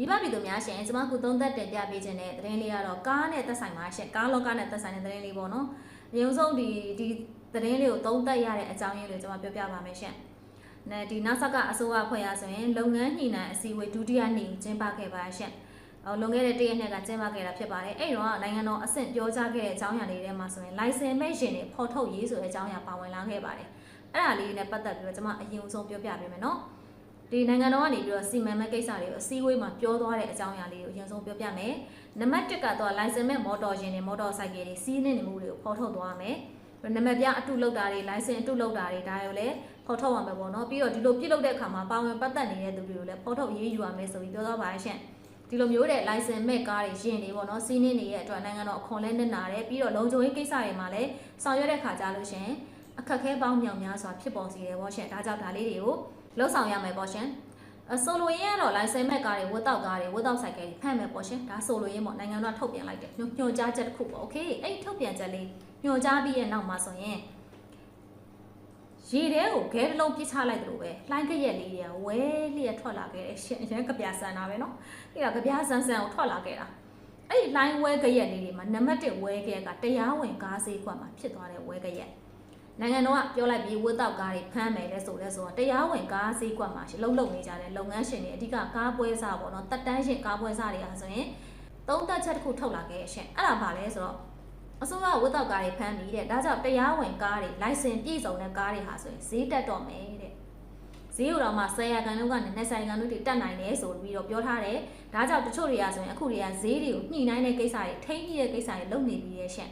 မိဘပြည်သူများရှင်ကျွန်မခုသုံးသက်တင်ပြပေးခြင်းတဲ့သတင်းလေးကတော့ကားနဲ့သက်ဆိုင်ပါရှင်ကားလောကနဲ့သက်ဆိုင်တဲ့သတင်းလေးပေါ့နော်အရင်ဆုံးဒီဒီသတင်းလေးကိုသုံးသက်ရတဲ့အကြောင်းရင်းလေးကျွန်မပြောပြပါမယ်ရှင်နဲ့ဒီနောက်ဆက်ကအစိုးရဖွဲ့ရဆိုရင်လုပ်ငန်းညှိနှိုင်းအစည်းအဝေးဒုတိယနေ့ကျင်းပခဲ့ပါရှင်အော်လွန်ခဲ့တဲ့တရက်နှစ်ကကျင်းပခဲ့တာဖြစ်ပါတယ်အဲ့တော့နိုင်ငံတော်အဆင့်ပြောကြားခဲ့တဲ့အကြောင်းအရာလေးတွေမှာဆိုရင် license မဲ့ရှင်တွေဖော်ထုတ်ရေးဆိုတဲ့အကြောင်းအရာပါဝင်လာခဲ့ပါတယ်အဲ့ဒါလေးနဲ့ပတ်သက်ပြီးတော့ကျွန်မအရင်ဆုံးပြောပြပေးမယ်နော် ဒီနိုင်ငံတော်ကနေပြီးတော့စီမံမဲ့ကိစ္စတွေကိုအစည်းအဝေးမှာပြောသွားတဲ့အကြောင်းအရာလေးကိုအရင်ဆုံးပြောပြမယ်။နံပါတ်1ကတော့ license မဲ့မော်တော်ယာဉ်တွေမော်တော်ဆိုင်ကယ်တွေစီးနေနေမှုတွေကိုဖော်ထုတ်သွားမယ်။နံပါတ်ပြအတုလောက်တာတွေ license အတုလောက်တာတွေဒါရောလည်းဖော်ထုတ်ရမှာပေါ့နော်။ပြီးတော့ဒီလိုပြစ်လုပ်တဲ့အခါမှာပါဝင်ပတ်သက်နေတဲ့သူတွေကိုလည်းဖော်ထုတ်ရေးယူရမယ်ဆိုပြီးပြောသွားပါရှင့်။ဒီလိုမျိုးတဲ့ license မဲ့ကားတွေယာဉ်တွေပေါ့နော်စီးနေနေတဲ့အတွက်နိုင်ငံတော်အခွန်လဲနစ်နာတယ်ပြီးတော့လုံခြုံရေးကိစ္စတွေမှာလည်းဆောင်ရွက်တဲ့ခါကြလို့ရှရင်အခက်အခဲပေါင်းမြောင်များစွာဖြစ်ပေါ်စေတယ်ပေါ့ရှင့်။ဒါကြောင့်ဒါလေးတွေကို လှုပ်ဆောင်ရမယ်ပေါ့ရှင်။ အဆိုလိုရင်းကတော့ license မဲ့ကားတွေဝတ်တောက်ကားတွေဝတ်တောက်ဆိုင်ကယ်တွေဖမ်းမယ်ပေါ့ရှင်ဒါဆိုလိုရင်းပေါ့နိုင်ငံတော်ကထုတ်ပြန်လိုက်တယ်ညွှန်ကြားချက်တစ်ခုပေါ့โอเคအဲ့ဒီထုတ်ပြန်ချက်လေးညွှန်ကြားပြီးရဲ့နောက်မှာဆိုရင်ရေထဲကိုခဲတစ်လုံးပြစ်ချလိုက်တယ်လို့ပဲလှိုင်းကရက်လေးတွေကဝဲလျက်ထွက်လာခဲ့တယ်ရှင်အရင်ကပြဆန်တာပဲเนาะအဲ့ဒါကပြဆန်ဆန်ကိုထွက်လာခဲ့တာအဲ့ဒီလှိုင်းဝဲကရက်လေးတွေမှာနံပါတ်1ဝဲကရက်ကတရားဝင်ကားစေးကွက်မှာဖြစ်သွားတဲ့ဝဲကရက် နိုင်ငံတော်ကပြောလိုက်ပြီးဝတ်တောက်ကားတွေဖမ်းမယ်လဲဆိုလဲဆိုတော့တရားဝင်ကားဈေးကွက်မှာလှုပ်လှုပ်နေကြတဲ့လုပ်ငန်းရှင်တွေအဓိကကားပွဲစားပေါ့နော်တက်တန်းရှင်ကားပွဲစားတွေဟာဆိုရင်သုံးသက်ချက်တစ်ခုထုတ်လာခဲ့ရှင်အဲ့ဒါပါလဲဆိုတော့အစိုးရဝတ်တောက်ကားတွေဖမ်းပြီးတဲ့ဒါကြောင့်တရားဝင်ကားတွေလိုင်စင်ပြည့်စုံတဲ့ကားတွေဟာဆိုရင်ဈေးတက်တော့မယ်တဲ့ဈေးဥတော်မှာ10ရာခိုင်နှုန်းကနေ20ရာခိုင်နှုန်းတွေတက်နိုင်တယ်ဆိုပြီးတော့ပြောထားတယ်ဒါကြောင့်တချို့တွေကဆိုရင်အခုတွေကဈေးတွေကိုညှိနှိုင်းတဲ့ကိစ္စတွေထိန်းညှိတဲ့ကိစ္စတွေလုပ်နေပြီးရဲ့ရှင်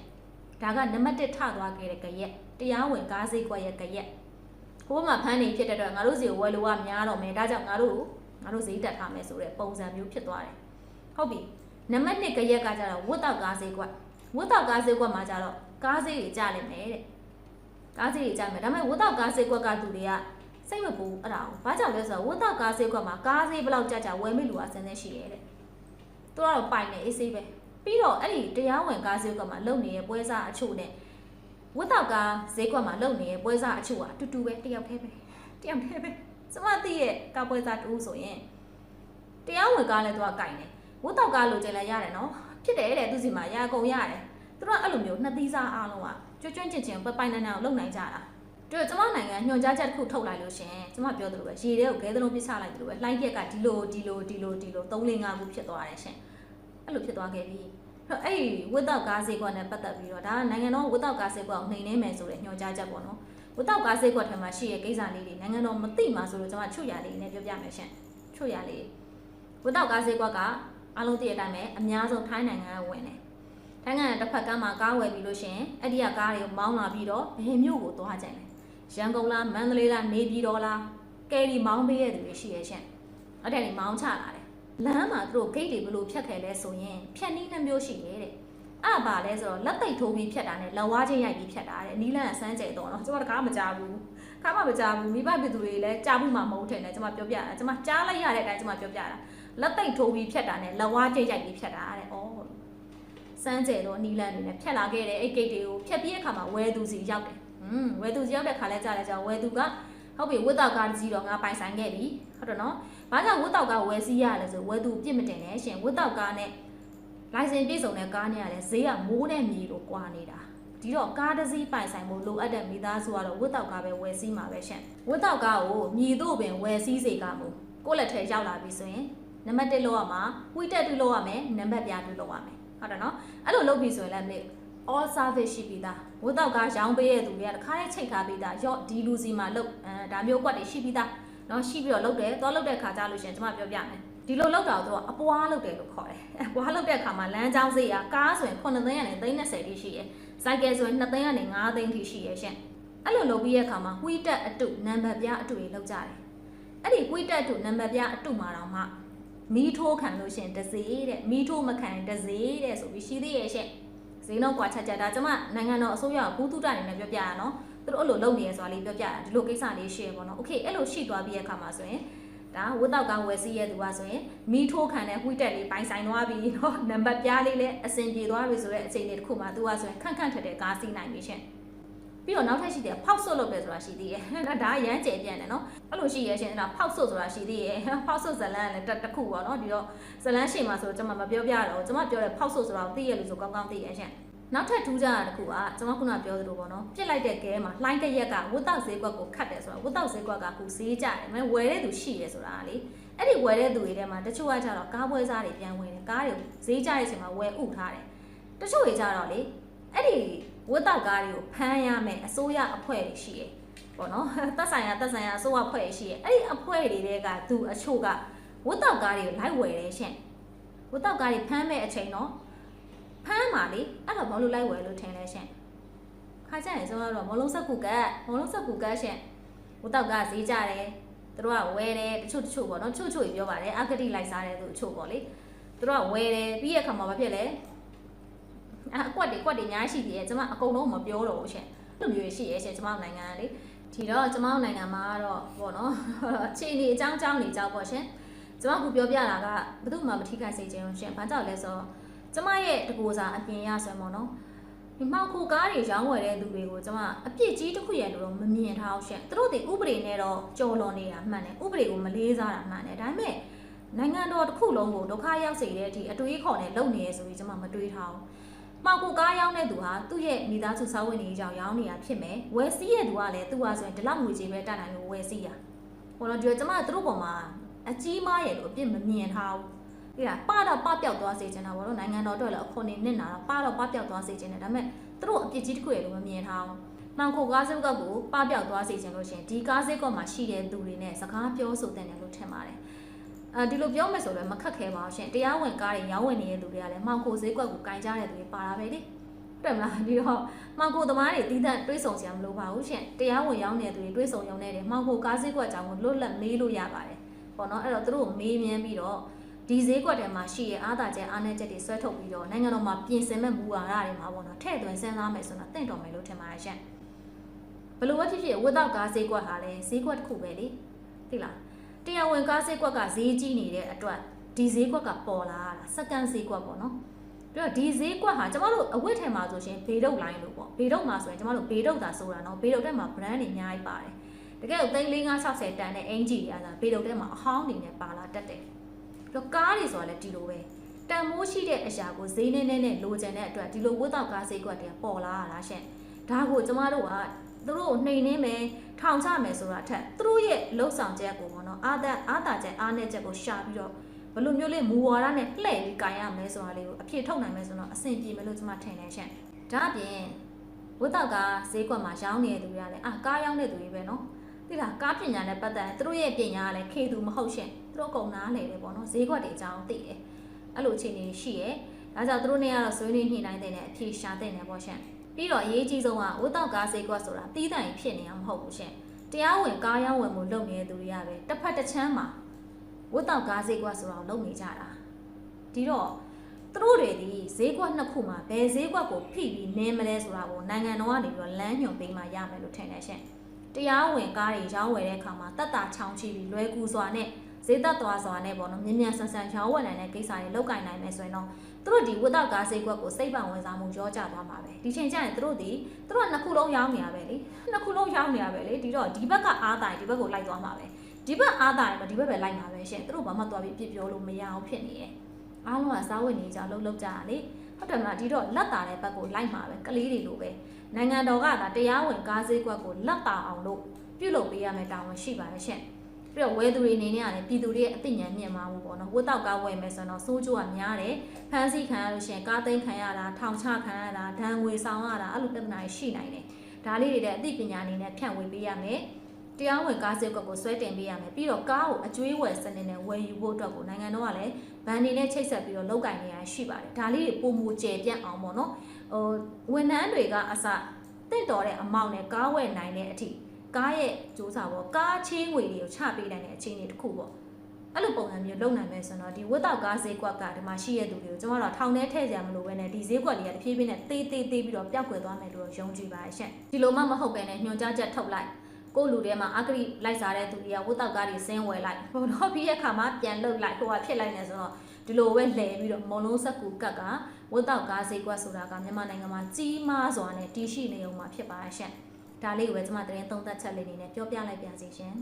ဒါကနံပါတ်1ထသွားခဲ့တဲ့ကြရက် တရားဝင်ကားစိတ်ကွက်ရဲ့ကြရက်ဟိုဘက်မှာဖမ်းနေဖြစ်တဲ့အတွက်ငါတို့စီကိုဝယ်လို့ကများတော့မယ်ဒါကြောင့်ငါတို့ငါတို့ဈေးတက်ထားမယ်ဆိုတဲ့ပုံစံမျိုးဖြစ်သွားတယ်ဟုတ်ပြီနံပါတ်2ကြရက်ကကြတော့ဝတ်တောက်ကားစိတ်ကွက်ဝတ်တောက်ကားစိတ်ကွက်မှာကြတော့ကားစိတ်တွေကြလိမ့်မယ်တဲ့ကားစိတ်တွေကြမယ်ဒါပေမဲ့ဝတ်တောက်ကားစိတ်ကွက်ကသူတွေကစိတ်မပူအဲ့ဒါကိုဘာကြောင့်လဲဆိုတော့ဝတ်တောက်ကားစိတ်ကွက်မှာကားစိတ်ဘယ်လောက်ကြကြဝယ်မိလူကစင်းနေရှိရဲတဲ့သူကတော့ပိုင်နေအေးဆေးပဲပြီးတော့အဲ့ဒီတရားဝင်ကားဈေးကွက်မှာလုံနေတဲ့ပွဲစားအချို့နဲ့ ဝတ်တောက်ကားဈေးကွက်မှာလုံနေတဲ့ပွဲစားအချို့ကအတူတူပဲတယောက်တည်းပဲတယောက်တည်းပဲစမသိရဲ့ကားပွဲစားတူဆိုရင်တရားဝင်ကားလည်းသူကကင်တယ်ဝတ်တောက်ကားလိုချင်လည်းရတယ်နော်ဖြစ်တယ်တဲ့သူစီမှာရာကုန်ရတယ်သူတို့ကအဲ့လိုမျိုးနှစ်သီးစားအားလုံးကကျွတ်ကျွန့်ကျင်ကျင်ပပိုင်နန်းနန်းကိုလုံနိုင်ကြတာတို့ကျမနိုင်ငံညွှန်ကြားချက်တစ်ခုထုတ်လိုက်လို့ရှင်ကျမပြောသလိုပဲရေထဲကိုခဲသလုံးပြစ်ချလိုက်သလိုပဲလှိုင်းရက်ကဒီလိုဒီလိုဒီလိုဒီလို3 4 5ခုဖြစ်သွားတယ်ရှင်အဲ့လိုဖြစ်သွားခဲ့ပြီ အဲ့အဲ့ဝတ်တောက်ကားဈေးကွက်နဲ့ပတ်သက်ပြီးတော့ဒါကနိုင်ငံတော်ဝတ်တောက်ကားဈေးကွက်ကိုနှိမ်နှင်းမယ်ဆိုတဲ့ညွှန်ကြားချက်ပေါ့နော်ဝတ်တောက်ကားဈေးကွက်ထဲမှာရှိတဲ့ကိစ္စလေးတွေနိုင်ငံတော်မသိမှဆိုလို့ကျွန်မချွတ်ရလေးနဲ့ပြောပြမယ်ရှင်ချွတ်ရလေးဝတ်တောက်ကားဈေးကွက်ကအလုံးတည့်အတိုင်းပဲအများဆုံးထိုင်းနိုင်ငံကဝင်တယ်ထိုင်းနိုင်ငံတစ်ဖက်ကမ်းမှာကားဝယ်ပြီးလို့ရှရင်အဲ့ဒီကကားတွေကိုမောင်းလာပြီးတော့ဘယ်မြို့ကိုသွားကြလဲရန်ကုန်လားမန္တလေးလားနေပြည်တော်လားကယ်ရီမောင်းပေးရတဲ့သူတွေရှိရဲ့ရှင်အဲ့ဒါတွေမောင်းချလာတယ် လမ်းမှာသူတို့ gate တွေဘယ်လိုဖြတ်ခဲ့လဲဆိုရင်ဖြတ်နည်းနှမျိုးရှိတယ်တဲ့အဲ့ဒါပါလဲဆိုတော့လက်သိပ်ထိုးပြီးဖြတ်တာနဲ့လက်ဝါးချင်းရိုက်ပြီးဖြတ်တာတဲ့နီးလန်းအစမ်းကျဲတော့နော်ကျွန်မတကားမကြားဘူးခါမှမကြားဘူးမိဘပြည်သူတွေလည်းကြားဘူးမှမဟုတ်တယ်နဲ့ကျွန်မပြောပြတာကျွန်မကြားလိုက်ရတဲ့အတိုင်းကျွန်မပြောပြတာလက်သိပ်ထိုးပြီးဖြတ်တာနဲ့လက်ဝါးချင်းရိုက်ပြီးဖြတ်တာတဲ့ဩစမ်းကျဲတော့နီးလန်းနေနဲ့ဖြတ်လာခဲ့တဲ့အဲ့ gate တွေကိုဖြတ်ပြီးတဲ့အခါမှာဝဲသူစီရောက်တယ်ဟွန်းဝဲသူစီရောက်တဲ့ခါလဲကြားလဲကြားဝဲသူကဟုတ်ပြီဝတ်တော့ကားကြီးတော့ငါပိုင်ဆိုင်ခဲ့ပြီဟုတ်တယ်နော်။ ဘာကြောင့်ဝတ်တောက်ကားဝယ်စီးရလဲဆိုဝယ်သူပြစ်မတင်နဲ့ရှင်ဝတ်တောက်ကားနဲ့လိုင်စင်ပြည့်စုံတဲ့ကားနဲ့ရတယ်ဈေးကမိုးနဲ့မြေလိုကွာနေတာ။ဒီတော့ကားတစ်စီးပိုင်ဆိုင်မှုလိုအပ်တဲ့မိသားစုကတော့ဝတ်တောက်ကားပဲဝယ်စီးမှာပဲရှင်။ဝတ်တောက်ကားကိုမြေတို့ပင်ဝယ်စီးစေကမူကိုယ့်လက်ထဲရောက်လာပြီဆိုရင်နံပါတ်1လောက်ရမှာဝိတက်တူလောက်ရမယ်နံပါတ်ပြားတူလောက်ရမယ်။ဟုတ်တယ်နော်။အဲ့လိုလုပ်ပြီဆိုရင်လည်း all service ရှိပြီးသားဝတ်တောက်ကားရောင်းပေးတဲ့သူတွေကတခါတည်းချိတ်ထားပြီးသားရော့ဒီလူစီမှာလုတ်အဲဒါမျိုးကွက်တွေရှိပြီးသား เนาะရှိပြီးတော့လုတ်တယ်သွားလုတ်တဲ့ခါကြလို့ရှရင်ကျွန်မပြောပြမယ်ဒီလိုလုတ်တာကိုသူကအပွားလုတ်တယ်လို့ခေါ်တယ်အပွားလုတ်တဲ့ခါမှာလမ်းကြောင်းစေးကကားဆိုရင်9သိန်းကနေ30တိရှိရယ်စိုက်ကယ်ဆိုရင်2သိန်းကနေ5သိန်းထိရှိရယ်ရှင်အဲ့လိုလုပ်ပြီးတဲ့ခါမှာဝီတက်အတုနံပါတ်ပြားအတုတွေလုတ်ကြတယ်အဲ့ဒီဝီတက်အတုနံပါတ်ပြားအတုမှာတော့မှမီးထိုးခံလို့ရှရင်တစ်စေးတဲ့မီးထိုးမခံရင်တစ်စေးတဲ့ဆိုပြီးရှိသေးရဲ့ရှင်ဈေးနှုန်းကွာချက်ချက်ဒါကျွန်မနိုင်ငံတော်အစိုးရကဘူးတုတအနေနဲ့ပြောပြရအောင်နော် သူတို့အဲ့လိုလုပ်နေရဆိုတာလေးပြောပြတာဒီလိုကိစ္စလေးရှိရပေါ့နော်โอเคအဲ့လိုရှိသွားပြီးတဲ့အခါမှာဆိုရင်ဒါဝတ်တောက်ကဝယ်စီးရဲ့သူကဆိုရင်မီးထိုးခံတဲ့ဝှိတက်လေးပိုင်ဆိုင်သွားပြီเนาะနံပါတ်ပြားလေးလည်းအဆင်ပြေသွားပြီဆိုတဲ့အချိန်လေးတစ်ခုမှာသူကဆိုရင်ခန့်ခန့်ထက်တဲ့ကားစီးနိုင်ပြီရှင် ပြီးတော့နောက်ထပ်ရှိတယ်ဖောက်ဆွတ်လုပ်တယ်ဆိုတာရှိသေးတယ်ဒါဒါရမ်းကျယ်ပြန့်တယ်နော်အဲ့လိုရှိရရှင်ဒါဖောက်ဆွတ်ဆိုတာရှိသေးတယ်ဖောက်ဆွတ်ဇလန်းလည်းတစ်ခုပေါ့နော်ဒီတော့ဇလန်းရှိမှာဆိုကျွန်မမပြောပြတော့ကျွန်မပြောတယ်ဖောက်ဆွတ်ဆိုတာကိုသိရလို့ဆိုကောင်းကောင်းသိရရှင် နောက်ထပ်ထူးခြားတာတစ်ခုကကျွန်မခုနပြောသလိုပေါ့နော်ပြစ်လိုက်တဲ့ကဲမှာလှိုင်းတစ်ရက်ကဝတ်တောက်ဈေးကွက်ကိုခတ်တယ်ဆိုတော့ဝတ်တောက်ဈေးကွက်ကခုဈေးကြတယ်မင်းဝယ်တဲ့သူရှိတယ်ဆိုတာကလေအဲ့ဒီဝယ်တဲ့သူတွေထဲမှာတချို့ကကြတော့ကားပွဲစားတွေပြန်ဝင်တယ်ကားတွေဈေးကြတဲ့အချိန်မှာဝယ်ဥထားတယ်တချို့တွေကြတော့လေအဲ့ဒီဝတ်တောက်ကားတွေကိုဖမ်းရမယ်အစိုးရအဖွဲ့တွေရှိတယ်ပေါ့နော်တက်ဆိုင်ရတက်ဆိုင်ရအစိုးရအဖွဲ့တွေရှိတယ်အဲ့ဒီအဖွဲ့တွေတဲကသူအချို့ကဝတ်တောက်ကားတွေကိုလိုက်ဝယ်တယ်ရှင့်ဝတ်တောက်ကားတွေဖမ်းမဲ့အချိန်တော့ ဖမ်းပါလေအဲ့တော့ဘာလို့လိုက်ဝယ်လို့ထင်လဲရှင့်ခါကြရင်ဆိုတော့မလုံးစက်ကူကတ်မလုံးစက်ကူကတ်ရှင့်ဝတ်တောက်ကဈေးကြတယ်သူတို့ကဝယ်တယ်တချို့တချို့ပေါ့နော်ချို့ချို့ပြောပါတယ်အဂတိလိုက်စားတယ်သူအချို့ပေါ့လေသူတို့ကဝယ်တယ်ပြီးရခါမှာဘာဖြစ်လဲအအကွက်တွေကွက်တွေအများကြီးရှိသေးတယ်ကျွန်မအကုန်လုံးမပြောတော့ဘူးရှင်လူမျိုးရှိရဲ့ရှင်ကျွန်မနိုင်ငံကလေဒီတော့ကျွန်မနိုင်ငံမှာတော့ပေါ့နော်အခြေအနေအကြောင်းအကြောင်းတွေကြောက်ပေါ့ရှင်ကျွန်မကပြောပြတာကဘယ်သူမှမထိခိုက်စေချင်ဘူးရှင်ဘာကြောင့်လဲဆိုတော့ ကျွန်မရဲ့တကူစားအပြင်ရဆိုရင်ပေါ့နော်ဒီမောက်ခုကားတွေရောင်းဝယ်တဲ့သူတွေကိုကျွန်မအပြစ်ကြီးတစ်ခုရဲ့လို့တော့မမြင်ထားအောင်ရှင်သူတို့တွေဥပဒေနဲ့တော့ကြော်လွန်နေတာမှန်တယ်ဥပဒေကိုမလေးစားတာမှန်တယ်ဒါပေမဲ့နိုင်ငံတော်တစ်ခုလုံးကိုဒုက္ခရောက်စေတဲ့အထိအတွေးခေါ်နဲ့လုပ်နေရဆိုပြီးကျွန်မမတွေးထားဘူးမောက်ခုကားရောင်းတဲ့သူဟာသူ့ရဲ့မိသားစုစာဝင်နေကြောင်ရောင်းနေတာဖြစ်မယ်ဝယ်စီးရဲ့သူကလည်းသူ့ဟာဆိုရင်ဒီလောက်ငွေကြီးပဲတတ်နိုင်လို့ဝယ်စီးရဟိုတော့ဒီတော့ကျွန်မတို့ပေါ်မှာအကြီးမားရဲ့လို့အပြစ်မမြင်ထားဘူး ဒီလားပတော့ပပျောက်သွားစေချင်တာပေါ့နော်နိုင်ငံတော်အတွက်လည်းအခွန်နေနစ်နာတော့ပတော့ပပျောက်သွားစေချင်တယ်ဒါပေမဲ့သူတို့အပြစ်ကြီးတစ်ခုရလို့မမြင်ထားအောင်မှန်ခိုကားစကောက်ကိုပပျောက်သွားစေချင်လို့ရှရင်ဒီကားစကောက်မှာရှိတဲ့သူတွေနဲ့စကားပြောဆိုတဲ့တယ်လို့ထင်ပါတယ်အဲဒီလိုပြောမယ်ဆိုလည်းမခက်ခဲပါဘူးရှင်တရားဝင်ကားတွေရောင်းဝင်နေတဲ့သူတွေကလည်းမှန်ခိုဈေးကွက်ကိုကင်ကြတဲ့သူတွေပါတာပဲလေတွေ့မလားဒီတော့မှန်ခိုသမားတွေတီးတန့်တွေးဆုံစရာမလိုပါဘူးရှင်တရားဝင်ရောင်းနေတဲ့သူတွေတွေးဆုံရုံနဲ့တယ်မှန်ခိုကားဈေးကွက်အကြောင်းကိုလွတ်လပ်မေးလို့ရပါတယ်ပေါ့နော်အဲ့တော့သူတို့မေးမြန်းပြီးတော့ ဒီဈေးကွက်ထဲမှာရှိရဲ့အားသာချက်အားနည်းချက်တွေဆွဲထုတ်ပြီးတော့နိုင်ငံတော်မှာပြင်ဆင်မဲ့မူဝါဒတွေမှာပေါ့နော်ထည့်သွင်းစဉ်းစားမယ်ဆိုတော့တင့်တော်မယ်လို့ထင်ပါတယ်ရှင်ဘလို့ပဲဖြစ်ဖြစ်ဝတ်တော့ကားဈေးကွက်ဟာလည်းဈေးကွက်တစ်ခုပဲလေသိလားတရားဝင်ကားဈေးကွက်ကဈေးကြီးနေတဲ့အတွက်ဒီဈေးကွက်ကပေါ်လာတာစက္ကန့်ဈေးကွက်ပေါ့နော်ပြီးတော့ဒီဈေးကွက်ဟာကျမတို့အဝတ်ထဲမှာဆိုရှင်ဘေဒုတ်လိုင်းလို့ပေါ့ဘေဒုတ်မှာဆိုရင်ကျမတို့ဘေဒုတ်သာဆိုတာနော်ဘေဒုတ်ထဲမှာ brand တွေအများကြီးပါတယ်တကယ်ကို3560တန်တဲ့အင်ဂျီတွေအဲ့ဒါဘေဒုတ်ထဲမှာအဟောင်းနေနဲ့ပါလာတတ်တယ် ပြီးတော့ကားတွေဆိုတာလည်းဒီလိုပဲတန်မိုးရှိတဲ့အရာကိုဈေးနဲ့နဲ့နဲ့လိုချင်တဲ့အတွက်ဒီလိုဝတ်တော့ကားဈေးကွက်တွေကပေါ်လာတာရှင့်ဒါကိုကျမတို့ကသူတို့ကိုနှိမ်နှင်းမယ်ထောင်ချမယ်ဆိုတာထက်သူတို့ရဲ့လှုပ်ဆောင်ချက်ကိုပေါ့နော်အာသာအာသာချက်အားနဲ့ချက်ကိုရှာပြီးတော့ဘယ်လိုမျိုးလေးမူဝါဒနဲ့လှည့်ပြီးကြင်ရမယ်ဆိုတာလေးကိုအပြည့်ထုတ်နိုင်မယ်ဆိုတော့အဆင်ပြေမယ်လို့ကျမထင်တယ်ရှင့်ဒါအပြင်ဝတ်တော့ကားဈေးကွက်မှာရောင်းနေတဲ့သူတွေကလည်းအာကားရောင်းတဲ့သူတွေပဲနော် သိလားကားပညာနဲ့ပတ်သက်ရင်သူတို့ရဲ့ပညာကလည်းခေသူမဟုတ်ရှင်သူတို့အကုန်နားလေတယ်ပေါ့နော်ဈေးကွက်တွေအကြောင်းသိတယ်အဲ့လိုအခြေအနေရှိရယ်ဒါကြောင့်သူတို့နဲ့ကတော့ဆွေးနွေးညှိနှိုင်းတဲ့အဖြေရှာတဲ့နေပေါ့ရှင်ပြီးတော့အရေးကြီးဆုံးကဝတ်တော့ကားဈေးကွက်ဆိုတာတီးတိုင်ဖြစ်နေအောင်မဟုတ်ဘူးရှင်တရားဝင်ကားရောင်းဝယ်မှုလုပ်နေတဲ့သူတွေကပဲတစ်ဖက်တစ်ချမ်းမှာဝတ်တော့ကားဈေးကွက်ဆိုတော့လုပ်နေကြတာဒီတော့သူတို့တွေဒီဈေးကွက်နှစ်ခုမှာဘယ်ဈေးကွက်ကိုဖိပြီးနင်းမလဲဆိုတာကိုနိုင်ငံတော်ကနေပြီးတော့လမ်းညွှန်ပေးမှရမယ်လို့ထင်တယ်ရှင် တရားဝင်ကားတွေရောင်းဝယ်တဲ့အခါမှာတက်တာချောင်းချပြီးလွယ်ကူစွာနဲ့ဈေးသက်သွားစွာနဲ့ပေါ့နော်မြ мян ဆန်ဆန်ရောင်းဝယ်နိုင်တဲ့ကိစ္စတွေလုပ်ကင်နိုင်မယ်ဆိုရင်တော့သူတို့ဒီဝတ်တော့ကားဈေးကွက်ကိုစိတ်ပန်ဝင်စားမှုရောကြသွားမှာပဲဒီချိန်ကျရင်သူတို့ဒီသူတို့ကနှစ်ခုလုံးရောင်းနေရပဲလေနှစ်ခုလုံးရောင်းနေရပဲလေဒီတော့ဒီဘက်ကအားတိုင်ဒီဘက်ကိုလိုက်သွားမှာပဲဒီဘက်အားတိုင်မှာဒီဘက်ပဲလိုက်မှာပဲရှင်သူတို့ဘာမှသွားပြီးပြစ်ပြောလို့မရအောင်ဖြစ်နေရဲ့အားလုံးကစားဝတ်နေကြလှုပ်လှုပ်ကြတာလေ ဟုတ်တယ်မလားဒီတော့လက်တာတဲ့ဘက်ကိုလိုက်မှာပဲကလေးတွေလိုပဲနိုင်ငံတော်ကဒါတရားဝင်ကားဈေးကွက်ကိုလက်တာအောင်လို့ပြုလုပ်ပေးရမယ်တာဝန်ရှိပါတယ်ရှင့်ပြီးတော့ဝယ်သူတွေအနေနဲ့ကလည်းပြည်သူတွေရဲ့အသိဉာဏ်မြင့်မာမှုပေါ့နော်ဝတ်တော့ကားဝယ်မယ်ဆိုတော့စိုးကျိုးကများတယ်ဖမ်းဆီးခံရလို့ရှရင်ကားသိမ်းခံရတာထောင်ချခံရတာဒဏ်ငွေဆောင်ရတာအဲ့လိုပြဿနာတွေရှိနိုင်တယ်ဒါလေးတွေတဲ့အသိပညာအနေနဲ့ဖြန့်ဝေပေးရမယ်တရားဝင်ကားဈေးကွက်ကိုဆွဲတင်ပေးရမယ်ပြီးတော့ကားကိုအကျွေးဝယ်စနစ်နဲ့ဝယ်ယူဖို့အတွက်ကိုနိုင်ငံတော်ကလည်း ဗန်နေနဲ့ချိတ်ဆက်ပြီးတော့လောက်ကင်နေရရှိပါတယ်ဒါလေးတွေပုံမူကျယ်ပြန့်အောင်ပေါ့နော်ဟိုဝန်ထမ်းတွေကအစတင့်တော်တဲ့အမောင့်နဲ့ကားဝယ်နိုင်တဲ့အထိကားရဲ့စူးစာပေါ့ကားချင်းငွေတွေကိုချပေးနိုင်တဲ့အခြေအနေတစ်ခုပေါ့အဲ့လိုပုံစံမျိုးလုပ်နိုင်မယ်ဆိုတော့ဒီဝတ်တော့ကားဈေးကွက်ကဒီမှာရှိရတဲ့သူတွေကိုကျွန်တော်တို့ထောင်ထဲထည့်ကြမလို့ပဲနဲ့ဒီဈေးကွက်တွေကတဖြည်းဖြည်းနဲ့သေးသေးသေးပြီးတော့ပျောက်ကွယ်သွားမယ်လို့ယုံကြည်ပါတယ်ရှင့်ဒီလိုမှမဟုတ်ပဲနဲ့ညွှန်ကြားချက်ထုတ်လိုက် ကိုယ့်လူထဲမှာအဂရိလိုက်စားတဲ့သူတွေကဝတ်တော့ကားတွေဆင်းဝယ်လိုက်ဟိုတော့ပြီးရဲ့ခါမှာပြန်လုတ်လိုက်ဟိုကဖြစ်လိုက်နေဆိုတော့ဒီလိုပဲလှည့်ပြီးတော့မုံလုံးဆက်ကူကတ်ကဝတ်တော့ကားဈေးကွက်ဆိုတာကမြန်မာနိုင်ငံမှာကြီးမားစွာနဲ့တည်ရှိနေုံမှာဖြစ်ပါရဲ့ရှင့်ဒါလေးကိုပဲကျွန်မသတင်းသုံးသပ်ချက်လေးအနေနဲ့ပြောပြလိုက်ပါစီရှင်